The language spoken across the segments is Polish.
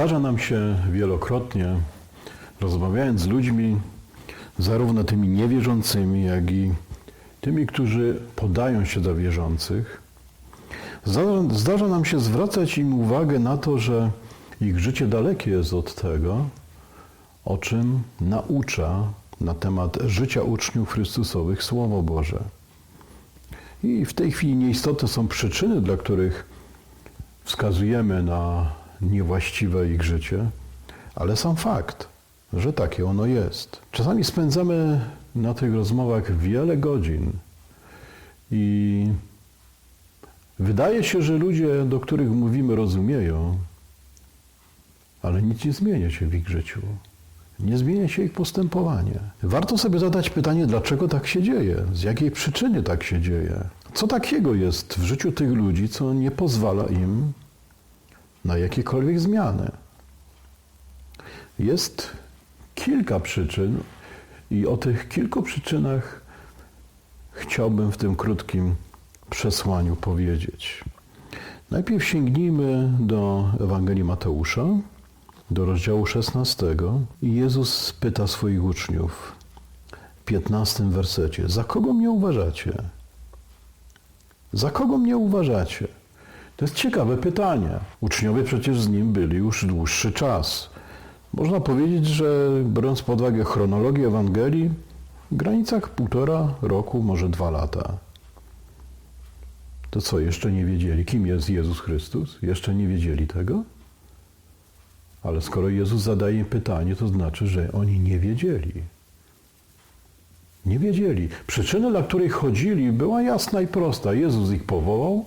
Zdarza nam się wielokrotnie, rozmawiając z ludźmi, zarówno tymi niewierzącymi, jak i tymi, którzy podają się za wierzących, zdarza, zdarza nam się zwracać im uwagę na to, że ich życie dalekie jest od tego, o czym naucza na temat życia uczniów Chrystusowych Słowo Boże. I w tej chwili nieistotne są przyczyny, dla których wskazujemy na niewłaściwe ich życie, ale sam fakt, że takie ono jest. Czasami spędzamy na tych rozmowach wiele godzin i wydaje się, że ludzie, do których mówimy, rozumieją, ale nic nie zmienia się w ich życiu. Nie zmienia się ich postępowanie. Warto sobie zadać pytanie, dlaczego tak się dzieje, z jakiej przyczyny tak się dzieje. Co takiego jest w życiu tych ludzi, co nie pozwala im na jakiekolwiek zmiany? Jest kilka przyczyn i o tych kilku przyczynach chciałbym w tym krótkim przesłaniu powiedzieć. Najpierw sięgnijmy do Ewangelii Mateusza, do rozdziału 16 i Jezus pyta swoich uczniów w 15 wersecie, za kogo mnie uważacie? Za kogo mnie uważacie? To jest ciekawe pytanie. Uczniowie przecież z nim byli już dłuższy czas. Można powiedzieć, że biorąc pod uwagę chronologię Ewangelii, w granicach półtora roku, może dwa lata. To co, jeszcze nie wiedzieli, kim jest Jezus Chrystus? Jeszcze nie wiedzieli tego? Ale skoro Jezus zadaje pytanie, to znaczy, że oni nie wiedzieli. Nie wiedzieli. Przyczyna, dla której chodzili, była jasna i prosta. Jezus ich powołał,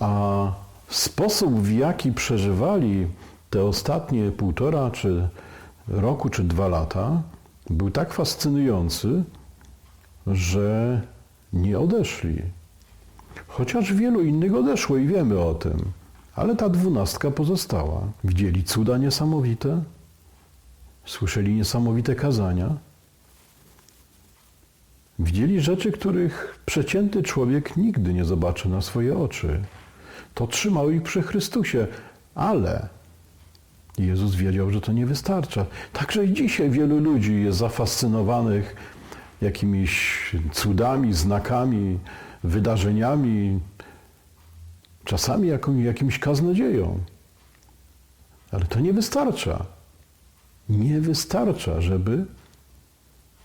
a sposób, w jaki przeżywali te ostatnie półtora, czy roku, czy dwa lata, był tak fascynujący, że nie odeszli. Chociaż wielu innych odeszło i wiemy o tym. Ale ta dwunastka pozostała. Widzieli cuda niesamowite, słyszeli niesamowite kazania, widzieli rzeczy, których przeciętny człowiek nigdy nie zobaczy na swoje oczy. To trzymało ich przy Chrystusie, ale Jezus wiedział, że to nie wystarcza. Także i dzisiaj wielu ludzi jest zafascynowanych jakimiś cudami, znakami, wydarzeniami, czasami jakimś kaznodzieją. Ale to nie wystarcza. Nie wystarcza, żeby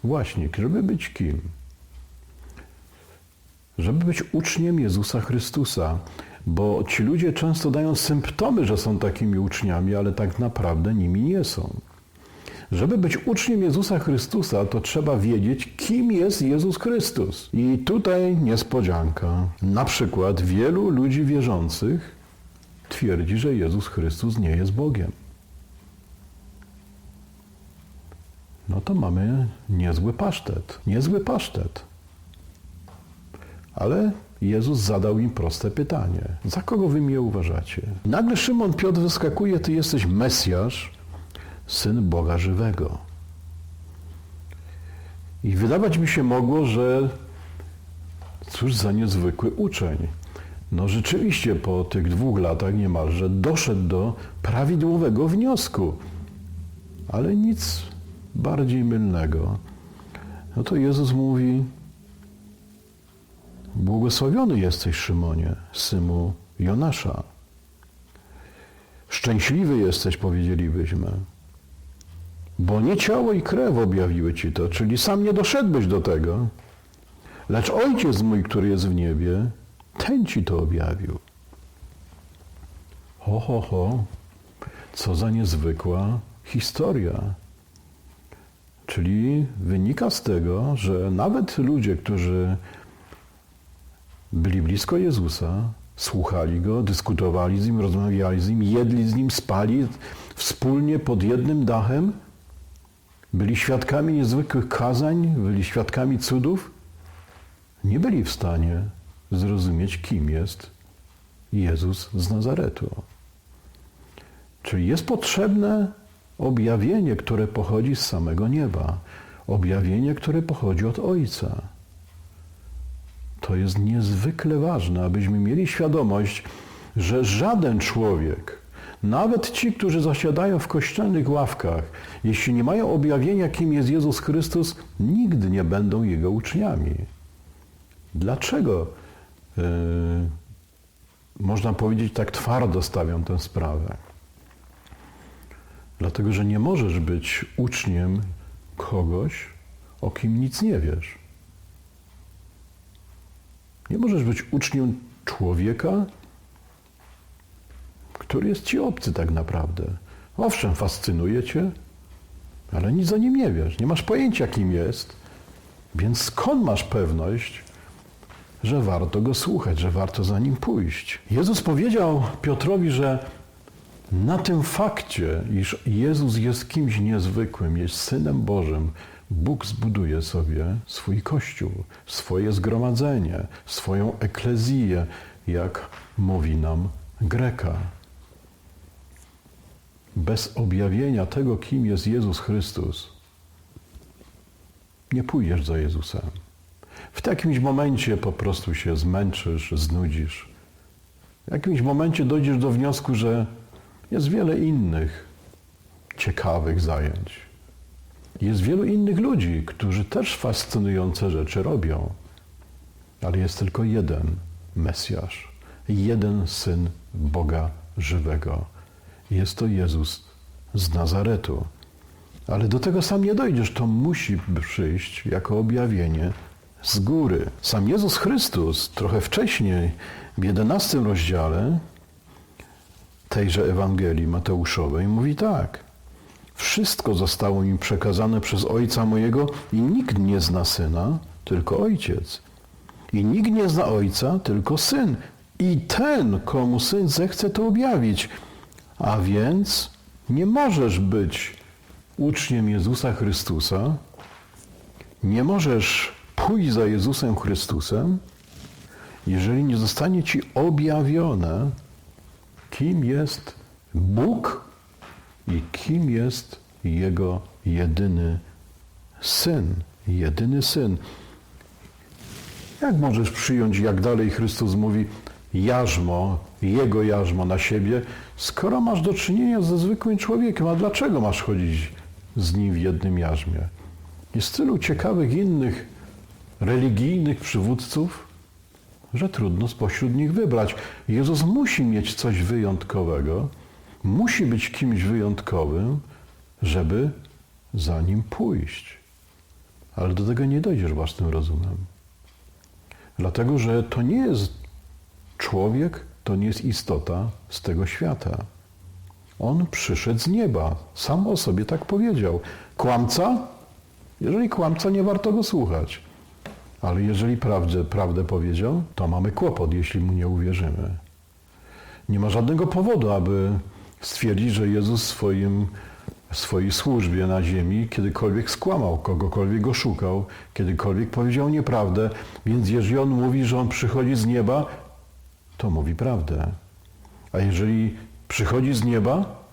właśnie, żeby być kim? Żeby być uczniem Jezusa Chrystusa, bo ci ludzie często dają symptomy, że są takimi uczniami, ale tak naprawdę nimi nie są. Żeby być uczniem Jezusa Chrystusa, to trzeba wiedzieć, kim jest Jezus Chrystus. I tutaj niespodzianka. Na przykład wielu ludzi wierzących twierdzi, że Jezus Chrystus nie jest Bogiem. No to mamy niezły pasztet. Niezły pasztet. Ale Jezus zadał im proste pytanie. Za kogo wy mnie uważacie? Nagle Szymon Piotr wyskakuje, ty jesteś Mesjasz, Syn Boga żywego. I wydawać mi się mogło, że cóż za niezwykły uczeń. No rzeczywiście po tych dwóch latach niemalże doszedł do prawidłowego wniosku. Ale nic bardziej mylnego. No to Jezus mówi, błogosławiony jesteś Szymonie, synu Jonasza. Szczęśliwy jesteś, powiedzielibyśmy. Bo nie ciało i krew objawiły ci to, czyli sam nie doszedłeś do tego, lecz Ojciec mój, który jest w niebie, ten ci to objawił. Ho, ho, ho, co za niezwykła historia. Czyli wynika z tego, że nawet ludzie, którzy byli blisko Jezusa, słuchali Go, dyskutowali z Nim, rozmawiali z Nim, jedli z Nim, spali wspólnie pod jednym dachem, byli świadkami niezwykłych kazań, byli świadkami cudów, nie byli w stanie zrozumieć, kim jest Jezus z Nazaretu. Czyli jest potrzebne objawienie, które pochodzi z samego nieba, objawienie, które pochodzi od Ojca. To jest niezwykle ważne, abyśmy mieli świadomość, że żaden człowiek, Nawet ci, którzy zasiadają w kościelnych ławkach, jeśli nie mają objawienia, kim jest Jezus Chrystus, nigdy nie będą Jego uczniami. Dlaczego, yy, można powiedzieć, tak twardo stawiam tę sprawę? Dlatego, że nie możesz być uczniem kogoś, o kim nic nie wiesz. Nie możesz być uczniem człowieka, który jest ci obcy tak naprawdę. Owszem, fascynuje cię, ale nic o nim nie wiesz. Nie masz pojęcia, kim jest. Więc skąd masz pewność, że warto go słuchać, że warto za nim pójść? Jezus powiedział Piotrowi, że na tym fakcie, iż Jezus jest kimś niezwykłym, jest synem Bożym, Bóg zbuduje sobie swój kościół, swoje zgromadzenie, swoją eklezję, jak mówi nam Greka. Bez objawienia tego, kim jest Jezus Chrystus, nie pójdziesz za Jezusem. W jakimś momencie po prostu się zmęczysz, znudzisz. W jakimś momencie dojdziesz do wniosku, że jest wiele innych ciekawych zajęć. Jest wielu innych ludzi, którzy też fascynujące rzeczy robią. Ale jest tylko jeden Mesjasz, jeden Syn Boga żywego. Jest to Jezus z Nazaretu. Ale do tego sam nie dojdziesz, to musi przyjść jako objawienie z góry. Sam Jezus Chrystus trochę wcześniej, w jedenastym rozdziale tejże Ewangelii Mateuszowej, mówi tak. Wszystko zostało mi przekazane przez Ojca mojego i nikt nie zna Syna, tylko Ojciec. I nikt nie zna Ojca, tylko Syn. I ten, komu Syn zechce to objawić. A więc nie możesz być uczniem Jezusa Chrystusa, nie możesz pójść za Jezusem Chrystusem, jeżeli nie zostanie ci objawione, kim jest Bóg i kim jest Jego jedyny Syn. Jedyny Syn. Jak możesz przyjąć, jak dalej Chrystus mówi, jarzmo, Jego jarzmo na siebie, skoro masz do czynienia ze zwykłym człowiekiem? A dlaczego masz chodzić z nim w jednym jarzmie? Jest tylu ciekawych innych religijnych przywódców, że trudno spośród nich wybrać. Jezus musi mieć coś wyjątkowego, musi być kimś wyjątkowym, żeby za nim pójść. Ale do tego nie dojdziesz własnym rozumem. Dlatego, że to nie jest człowiek, to nie jest istota z tego świata. On przyszedł z nieba. Sam o sobie tak powiedział. Kłamca? Jeżeli kłamca, nie warto go słuchać. Ale jeżeli prawdę, prawdę powiedział, to mamy kłopot, jeśli mu nie uwierzymy. Nie ma żadnego powodu, aby stwierdzić, że Jezus swoim, swojej służbie na ziemi kiedykolwiek skłamał, kogokolwiek go szukał, kiedykolwiek powiedział nieprawdę. Więc jeżeli on mówi, że on przychodzi z nieba, to mówi prawdę. A jeżeli przychodzi z nieba,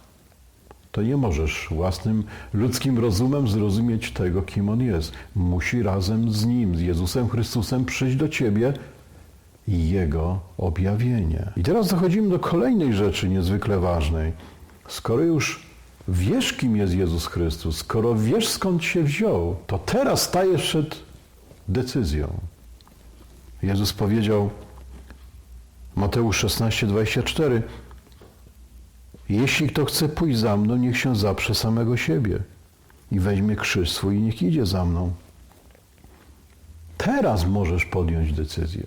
to nie możesz własnym ludzkim rozumem zrozumieć tego, kim On jest. Musi razem z Nim, z Jezusem Chrystusem przyjść do Ciebie i Jego objawienie. I teraz dochodzimy do kolejnej rzeczy niezwykle ważnej. Skoro już wiesz, kim jest Jezus Chrystus, skoro wiesz, skąd się wziął, to teraz stajesz przed decyzją. Jezus powiedział, Mateusz 16, 24, jeśli kto chce pójść za mną, niech się zaprze samego siebie i weźmie krzyż swój i niech idzie za mną. Teraz możesz podjąć decyzję.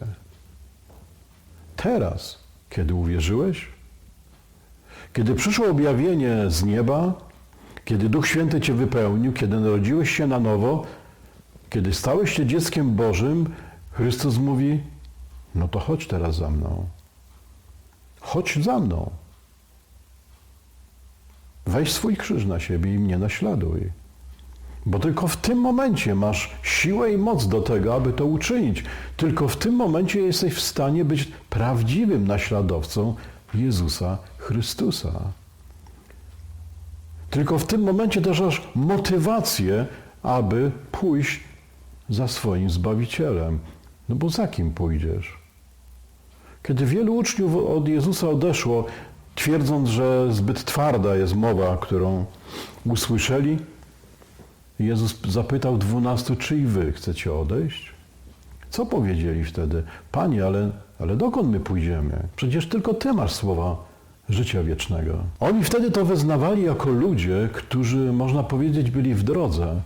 Teraz, kiedy uwierzyłeś, kiedy przyszło objawienie z nieba, kiedy Duch Święty Cię wypełnił, kiedy narodziłeś się na nowo, kiedy stałeś się dzieckiem Bożym, Chrystus mówi, no to chodź teraz za mną. Chodź za mną. Weź swój krzyż na siebie i mnie naśladuj. Bo tylko w tym momencie masz siłę i moc do tego, aby to uczynić. Tylko w tym momencie jesteś w stanie być prawdziwym naśladowcą Jezusa Chrystusa. Tylko w tym momencie też masz motywację, aby pójść za swoim Zbawicielem. No bo za kim pójdziesz? Kiedy wielu uczniów od Jezusa odeszło, twierdząc, że zbyt twarda jest mowa, którą usłyszeli, Jezus zapytał dwunastu, czy i wy chcecie odejść? Co powiedzieli wtedy? Panie, ale, ale dokąd my pójdziemy? Przecież tylko Ty masz słowa życia wiecznego. Oni wtedy to wyznawali jako ludzie, którzy, można powiedzieć, byli w drodze.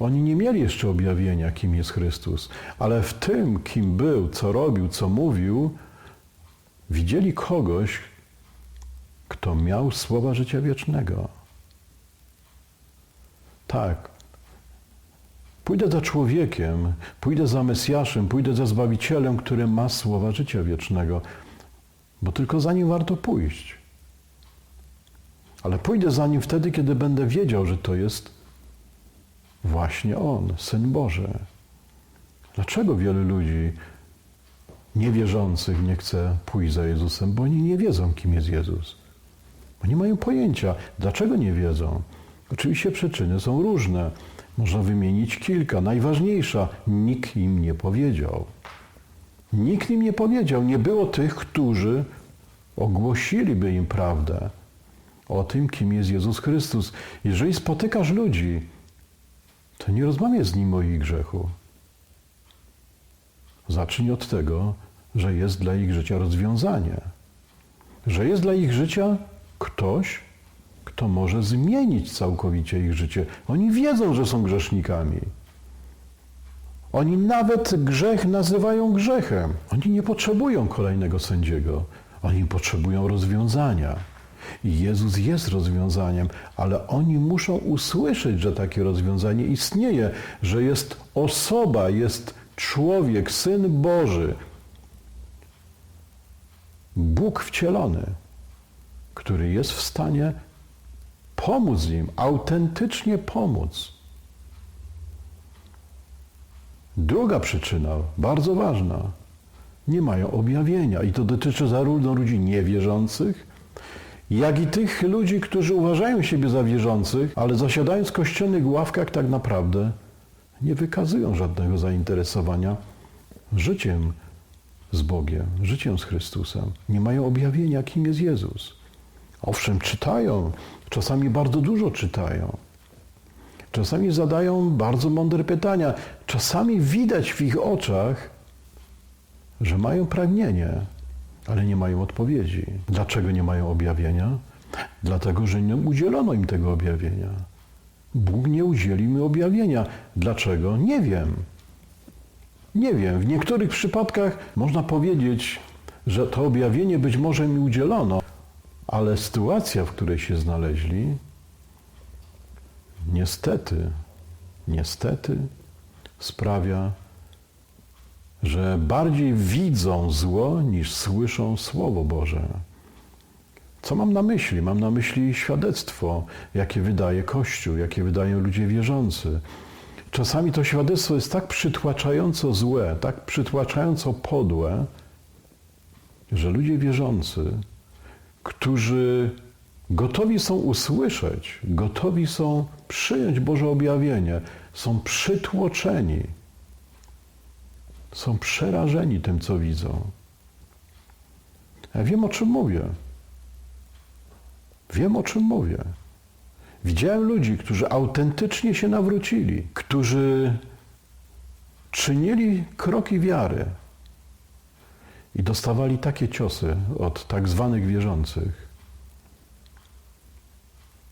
Oni nie mieli jeszcze objawienia, kim jest Chrystus, ale w tym, kim był, co robił, co mówił, widzieli kogoś, kto miał słowa życia wiecznego. Tak. Pójdę za człowiekiem, pójdę za Mesjaszem, pójdę za Zbawicielem, który ma słowa życia wiecznego, bo tylko za nim warto pójść. Ale pójdę za nim wtedy, kiedy będę wiedział, że to jest właśnie On, Syn Boży. Dlaczego wielu ludzi niewierzących nie chce pójść za Jezusem? Bo oni nie wiedzą, kim jest Jezus. Bo nie mają pojęcia. Dlaczego nie wiedzą? Oczywiście przyczyny są różne. Można wymienić kilka. Najważniejsza, nikt im nie powiedział. Nikt im nie powiedział. Nie było tych, którzy ogłosiliby im prawdę o tym, kim jest Jezus Chrystus. Jeżeli spotykasz ludzi, to nie rozmawiaj z nim o ich grzechu. Zacznij od tego, że jest dla ich życia rozwiązanie. Że jest dla ich życia ktoś, kto może zmienić całkowicie ich życie. Oni wiedzą, że są grzesznikami. Oni nawet grzech nazywają grzechem. Oni nie potrzebują kolejnego sędziego. Oni potrzebują rozwiązania. I Jezus jest rozwiązaniem, ale oni muszą usłyszeć, że takie rozwiązanie istnieje, że jest osoba, jest człowiek, syn Boży, Bóg wcielony, który jest w stanie pomóc im, autentycznie pomóc. Druga przyczyna, bardzo ważna, nie mają objawienia i to dotyczy zarówno ludzi niewierzących, jak i tych ludzi, którzy uważają siebie za wierzących, ale zasiadając w kościelnych ławkach tak naprawdę nie wykazują żadnego zainteresowania życiem z Bogiem, życiem z Chrystusem. Nie mają objawienia, kim jest Jezus. Owszem, czytają, czasami bardzo dużo czytają. Czasami zadają bardzo mądre pytania. Czasami widać w ich oczach, że mają pragnienie, ale nie mają odpowiedzi. Dlaczego nie mają objawienia? Dlatego, że nie udzielono im tego objawienia. Bóg nie udzielił mi objawienia. Dlaczego? Nie wiem. Nie wiem. W niektórych przypadkach można powiedzieć, że to objawienie być może mi udzielono, ale sytuacja, w której się znaleźli, niestety, niestety sprawia, że bardziej widzą zło niż słyszą Słowo Boże. Co mam na myśli? Mam na myśli świadectwo, jakie wydaje Kościół, jakie wydają ludzie wierzący. Czasami to świadectwo jest tak przytłaczająco złe, tak przytłaczająco podłe, że ludzie wierzący, którzy gotowi są usłyszeć, gotowi są przyjąć Boże objawienie, są przytłoczeni są przerażeni tym, co widzą. Ja wiem, o czym mówię. Wiem, o czym mówię. Widziałem ludzi, którzy autentycznie się nawrócili, którzy czynili kroki wiary i dostawali takie ciosy od tak zwanych wierzących,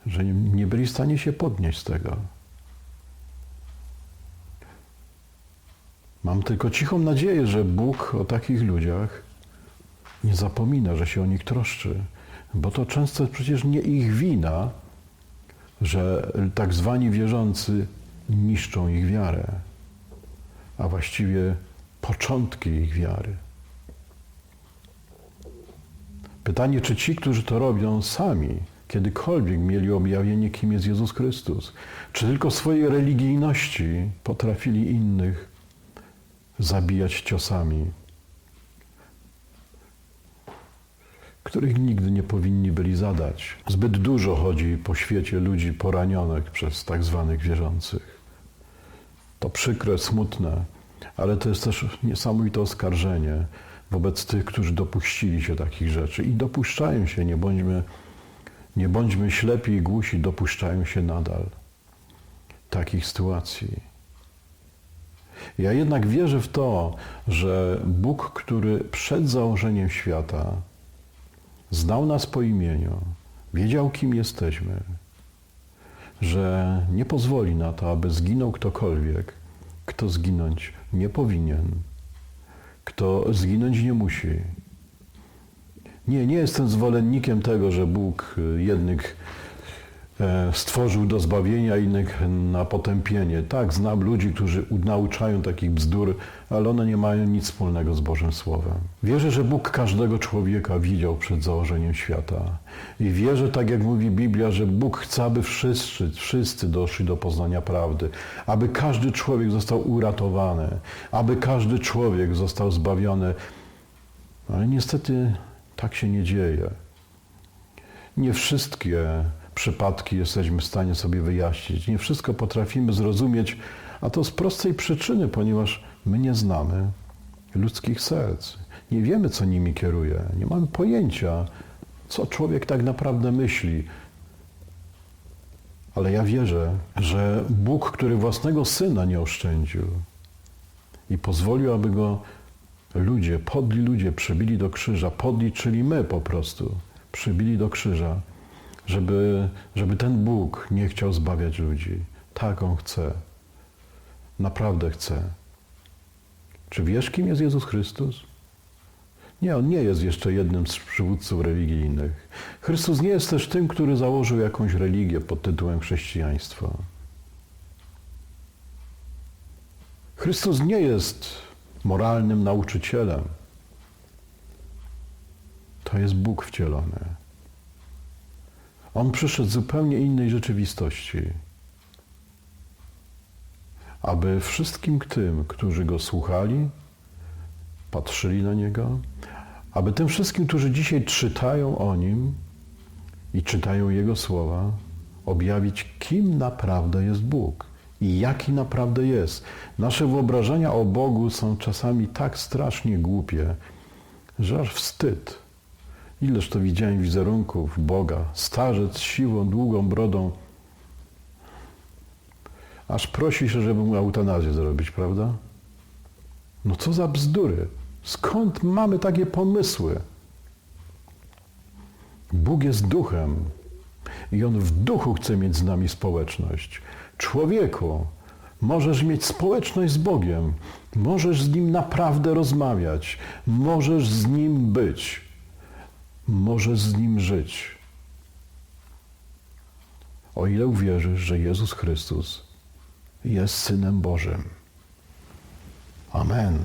że nie byli w stanie się podnieść z tego. Mam tylko cichą nadzieję, że Bóg o takich ludziach nie zapomina, że się o nich troszczy, bo to często przecież nie ich wina, że tak zwani wierzący niszczą ich wiarę, a właściwie początki ich wiary. Pytanie, czy ci, którzy to robią sami, kiedykolwiek mieli objawienie, kim jest Jezus Chrystus, czy tylko swojej religijności potrafili innych zabijać ciosami, których nigdy nie powinni byli zadać. Zbyt dużo chodzi po świecie ludzi poranionych przez tak zwanych wierzących. To przykre, smutne, ale to jest też niesamowite oskarżenie. Wobec tych, którzy dopuścili się takich rzeczy i dopuszczają się, nie bądźmy, nie bądźmy ślepi i głusi, dopuszczają się nadal takich sytuacji. Ja jednak wierzę w to, że Bóg, który przed założeniem świata znał nas po imieniu, wiedział, kim jesteśmy, że nie pozwoli na to, aby zginął ktokolwiek, kto zginąć nie powinien, kto zginąć nie musi. Nie, nie jestem zwolennikiem tego, że Bóg jednych e, stworzył do zbawienia, innych na potępienie. Tak, znam ludzi, którzy nauczają takich bzdur, ale one nie mają nic wspólnego z Bożym Słowem. Wierzę, że Bóg każdego człowieka widział przed założeniem świata. I wierzę, tak jak mówi Biblia, że Bóg chce, aby wszyscy, wszyscy doszli do poznania prawdy, aby każdy człowiek został uratowany, aby każdy człowiek został zbawiony. Ale niestety tak się nie dzieje. Nie wszystkie przypadki jesteśmy w stanie sobie wyjaśnić. Nie wszystko potrafimy zrozumieć, a to z prostej przyczyny, ponieważ my nie znamy ludzkich serc. Nie wiemy, co nimi kieruje. Nie mamy pojęcia, co człowiek tak naprawdę myśli. Ale ja wierzę, że Bóg, który własnego syna nie oszczędził i pozwolił, aby go ludzie, podli ludzie przybili do krzyża, podli, czyli my po prostu, przybili do krzyża, żeby, żeby ten Bóg nie chciał zbawiać ludzi. Tak On chce. Naprawdę chce. Czy wiesz, kim jest Jezus Chrystus? Nie, On nie jest jeszcze jednym z przywódców religijnych. Chrystus nie jest też tym, który założył jakąś religię pod tytułem chrześcijaństwo. Chrystus nie jest moralnym nauczycielem. To jest Bóg wcielony. On przyszedł z zupełnie innej rzeczywistości, aby wszystkim tym, którzy go słuchali, patrzyli na niego, aby tym wszystkim, którzy dzisiaj czytają o nim i czytają jego słowa, objawić, kim naprawdę jest Bóg i jaki naprawdę jest. Nasze wyobrażenia o Bogu są czasami tak strasznie głupie, że aż wstyd. Ileż to widziałem wizerunków Boga, starzec z siwą, długą brodą. Aż prosi się, żeby mu eutanazję zrobić, prawda? No co za bzdury. Skąd mamy takie pomysły? Bóg jest duchem i On w duchu chce mieć z nami społeczność. Człowieku, możesz mieć społeczność z Bogiem, możesz z Nim naprawdę rozmawiać, możesz z Nim być, możesz z Nim żyć. O ile uwierzysz, że Jezus Chrystus jest Synem Bożym. Amen.